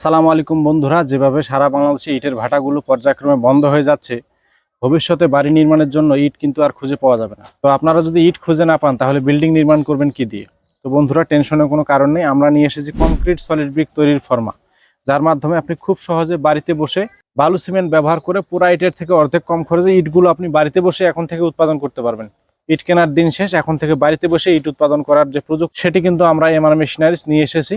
আসসালামু আলাইকুম বন্ধুরা, যেভাবে সারা বাংলাদেশে ইটের ভাটাগুলো পর্যায়ক্রমে বন্ধ হয়ে যাচ্ছে, ভবিষ্যতে বাড়ি নির্মাণের জন্য ইট কিন্তু আর খুঁজে পাওয়া যাবে না। তো আপনারা যদি ইট খুঁজে না পান, তাহলে বিল্ডিং নির্মাণ করবেন কি দিয়ে? তো বন্ধুরা, টেনশনের কোনো কারণ নেই, আমরা নিয়ে এসেছি কংক্রিট, সলিড ব্রিক তৈরির ফর্মা, যার মাধ্যমে আপনি খুব সহজে বাড়িতে বসে বালু সিমেন্ট ব্যবহার করে পুরা ইটের থেকে অর্ধেক কম খরচে ইটগুলো আপনি বাড়িতে বসে এখন থেকে উৎপাদন করতে পারবেন। ইট কেনার দিন শেষ, এখন থেকে বাড়িতে বসে ইট উৎপাদন করার যে প্রযুক্তি, সেটি কিন্তু আমরা এমআর মেশিনারিজ নিয়ে এসেছি।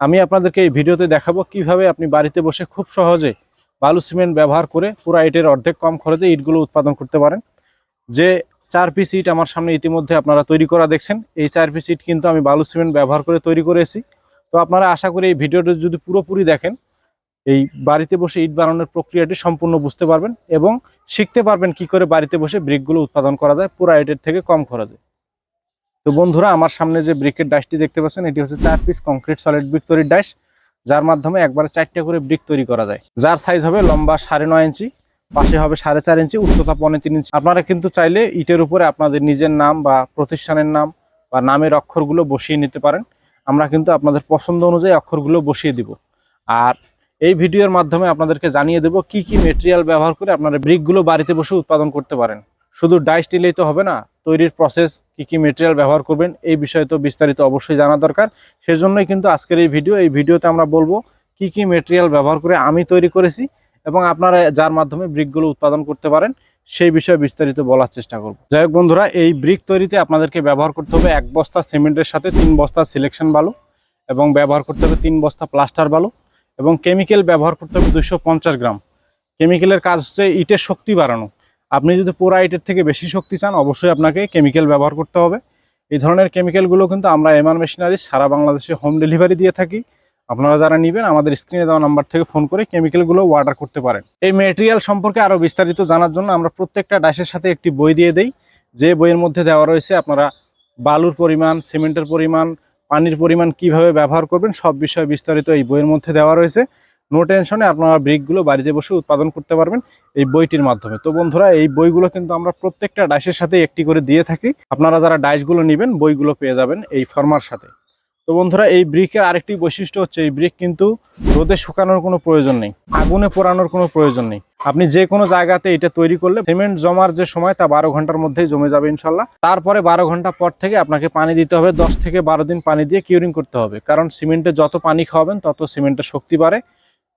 আমি আপনাদেরকে এই ভিডিওতে দেখাবো কীভাবে আপনি বাড়িতে বসে খুব সহজে বালু সিমেন্ট ব্যবহার করে পুরা ইটের অর্ধেক কম খরচে ইটগুলো উৎপাদন করতে পারেন। যে চার পিস ইট আমার সামনে ইতিমধ্যে আপনারা তৈরি করা দেখছেন, এই চার পিস ইট কিন্তু আমি বালু সিমেন্ট ব্যবহার করে তৈরি করেছি। তো আপনারা আশা করি এই ভিডিওটি যদি পুরোপুরি দেখেন, এই বাড়িতে বসে ইট বানানোর প্রক্রিয়াটি সম্পূর্ণ বুঝতে পারবেন এবং শিখতে পারবেন কি করে বাড়িতে বসে ব্রিকগুলো উৎপাদন করা যায় পুরা ইটের থেকে কম খরচে। তো বন্ধুরা, আমার সামনে যে ব্রিকের ডাইসটি দেখতে পাচ্ছেন, এটি হচ্ছে চার পিস কংক্রিট সলিড ব্রিক তৈরির ডাইস যার মাধ্যমে একবারে চারটে করে ব্রিক তৈরি করা যায়। যার সাইজ হবে লম্বা সাড়ে নয় ইঞ্চি, পাশে হবে সাড়ে চার ইঞ্চি, উচ্চতা পনেরো তিন ইঞ্চি। আপনারা কিন্তু চাইলে ইটের উপরে আপনাদের নিজের নাম বা প্রতিষ্ঠানের নাম বা নামের অক্ষরগুলো বসিয়ে নিতে পারেন। আমরা কিন্তু আপনাদের পছন্দ অনুযায়ী অক্ষরগুলো বসিয়ে দিব। আর এই ভিডিওর মাধ্যমে আপনাদেরকে জানিয়ে দেব কি কি মেটেরিয়াল ব্যবহার করে আপনারা ব্রিকগুলো বাড়িতে বসে উৎপাদন করতে পারেন। শুধু ডাইস দিলেই তো হবে না তৈরির প্রসেস কি কি মেটেরিয়াল ব্যবহার করবেন, এই বিষয়ে তো বিস্তারিত অবশ্যই জানা দরকার। সেজন্যই কিন্তু আজকের এই ভিডিও এই ভিডিওতে আমরা বলব কি কি মেটেরিয়াল ব্যবহার করে আমি তৈরি করেছি এবং আপনারা যার মাধ্যমে ব্রিকগুলো উৎপাদন করতে পারেন, সেই বিষয়ে বিস্তারিত বলার চেষ্টা করব। যাই হোক বন্ধুরা, এই ব্রিক তৈরিতে আপনাদেরকে ব্যবহার করতে হবে এক বস্তা সিমেন্টের সাথে তিন বস্তা সিলেকশন বালু এবং ব্যবহার করতে হবে তিন বস্তা প্লাস্টার বালু এবং কেমিক্যাল ব্যবহার করতে হবে দুইশো গ্রাম। কেমিক্যালের কাজ হচ্ছে ইটের শক্তি বাড়ানো। আপনি যদি পোড়া ইটের থেকে বেশি শক্তি চান, অবশ্যই আপনাকে কেমিক্যাল ব্যবহার করতে হবে। এই ধরনের কেমিক্যালগুলো কিন্তু আমরা এমআর মেশিনারি সারা বাংলাদেশে হোম ডেলিভারি দিয়ে থাকি। আপনারা যারা নেবেন, আমাদের স্ক্রিনে দেওয়া নাম্বার থেকে ফোন করে কেমিক্যালগুলো অর্ডার করতে পারেন। এই মেটেরিয়াল সম্পর্কে আরও বিস্তারিত জানার জন্য আমরা প্রত্যেকটা ডাইসের সাথে একটি বই দিয়ে দেই। যে বইয়ের মধ্যে দেওয়া রয়েছে, আপনারা বালুর পরিমাণ, সিমেন্টের পরিমাণ, পানির পরিমাণ কীভাবে ব্যবহার করবেন, সব বিষয়ে বিস্তারিত এই বইয়ের মধ্যে দেওয়া রয়েছে। নো টেনশনে আপনারা ব্রিকগুলো বাড়িতে বসে উৎপাদন করতে পারবেন এই বইটির মাধ্যমে। তো বন্ধুরা, এই বইগুলো কিন্তু আমরা প্রত্যেকটা ডাইসের সাথে একটি করে দিয়ে থাকি। আপনারা যারা ডাইসগুলো নেবেন, বইগুলো পেয়ে যাবেন এই ফর্মার সাথে। তো বন্ধুরা, এই ব্রিকের আরেকটি বৈশিষ্ট্য হচ্ছে, এই ব্রিক কিন্তু রোদে শুকানোর কোনো প্রয়োজন নেই, আগুনে পোড়ানোর কোনো প্রয়োজন নেই। আপনি যে কোনো জায়গাতে এটা তৈরি করলে সিমেন্ট জমার যে সময়, তা বারো ঘণ্টার মধ্যেই জমে যাবে ইনশাল্লাহ। তারপরে বারো ঘণ্টা পর থেকে আপনাকে পানি দিতে হবে, দশ থেকে বারো দিন পানি দিয়ে কিউরিং করতে হবে। কারণ সিমেন্টে যত পানি খাওয়াবেন, তত সিমেন্টের শক্তি বাড়ে।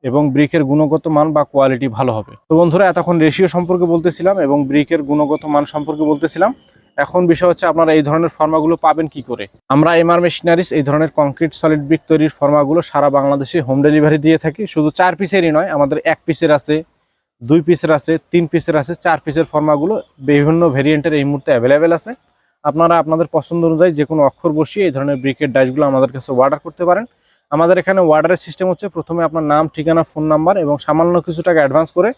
এবং ব্রিকের গুণগত মান বা কোয়ালিটি ভালো হবে। তো বন্ধুরা, এতক্ষণ রেশিও সম্পর্কে বলতেছিলাম এবং ব্রিকের গুণগত মান সম্পর্কে বলতেছিলাম। এখন বিষয় হচ্ছে আপনারা এই ধরনের ফর্মাগুলো পাবেন কি করে? আমরা এমআর মেশিনারিজ এই ধরনের কংক্রিট সলিড ব্রিক তৈরির ফর্মাগুলো সারা বাংলাদেশে হোম ডেলিভারি দিয়ে থাকি। শুধু চার পিসেরই নয়, আমাদের এক পিসের আছে, দুই পিসের আছে, তিন পিসের আছে, চার পিসের ফর্মাগুলো বিভিন্ন ভেরিয়েন্টের এই মুহূর্তে অ্যাভেলেবেল আছে। আপনারা আপনাদের পছন্দ অনুযায়ী যে কোনো অক্ষর বসিয়ে এই ধরনের ব্রিকের ডাইসগুলো আমাদের কাছে অর্ডার করতে পারেন। আমাদের এখানে ওয়ার্ডারের সিস্টেম হচ্ছে প্রথমে আপনার নাম, ঠিকানা ফোন নাম্বার এবং সামান্য কিছু টাকা অ্যাডভান্স করে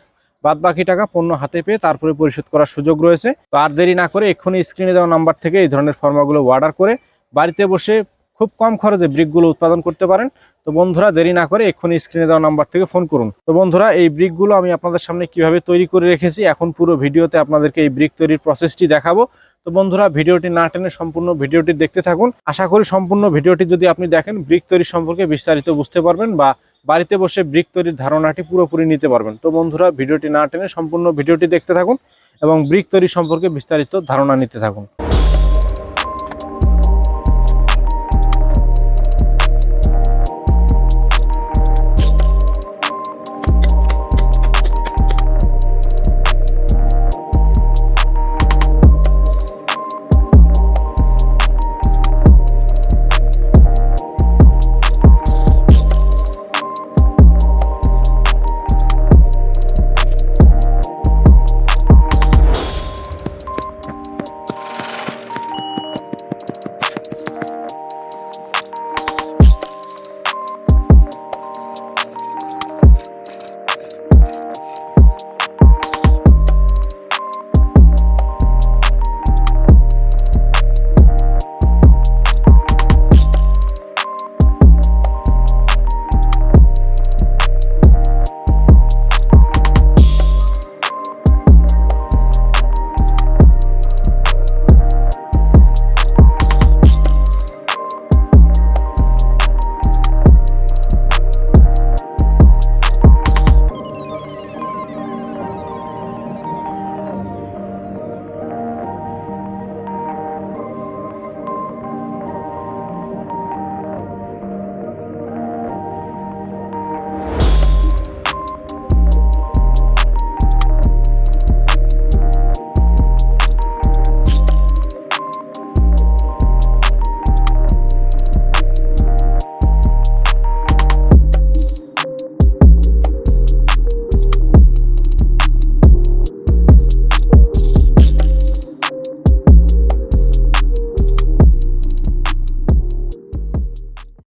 বাদ বাকি টাকা পণ্য হাতে পেয়ে তারপরে পরিশোধ করার সুযোগ রয়েছে। তো আর দেরি না করে এক্ষুনি স্ক্রিনে দেওয়া নাম্বার থেকে এই ধরনের ফর্মাগুলো অর্ডার করে বাড়িতে বসে খুব কম খরচে ব্রিকগুলো উৎপাদন করতে পারেন। তো বন্ধুরা, দেরি না করে এক্ষুনি স্ক্রিনে দেওয়া নাম্বার থেকে ফোন করুন। তো বন্ধুরা, এই ব্রিকগুলো আমি আপনাদের সামনে কীভাবে তৈরি করে রেখেছি, এখন পুরো ভিডিওতে আপনাদেরকে এই ব্রিক তৈরির প্রসেসটি দেখাবো। তো বন্ধুরা, ভিডিওটি না টেনে সম্পূর্ণ ভিডিওটি দেখতে থাকুন। আশা করি সম্পূর্ণ ভিডিওটি যদি আপনি দেখেন, ব্রিক তৈরি সম্পর্কে বিস্তারিত বুঝতে পারবেন বা বাড়িতে বসে ব্রিক তৈরির ধারণাটি পুরোপুরি নিতে পারবেন। তো বন্ধুরা, ভিডিওটি না টেনে সম্পূর্ণ ভিডিওটি দেখতে থাকুন এবং ব্রিক তৈরি সম্পর্কে বিস্তারিত ধারণা নিতে থাকুন।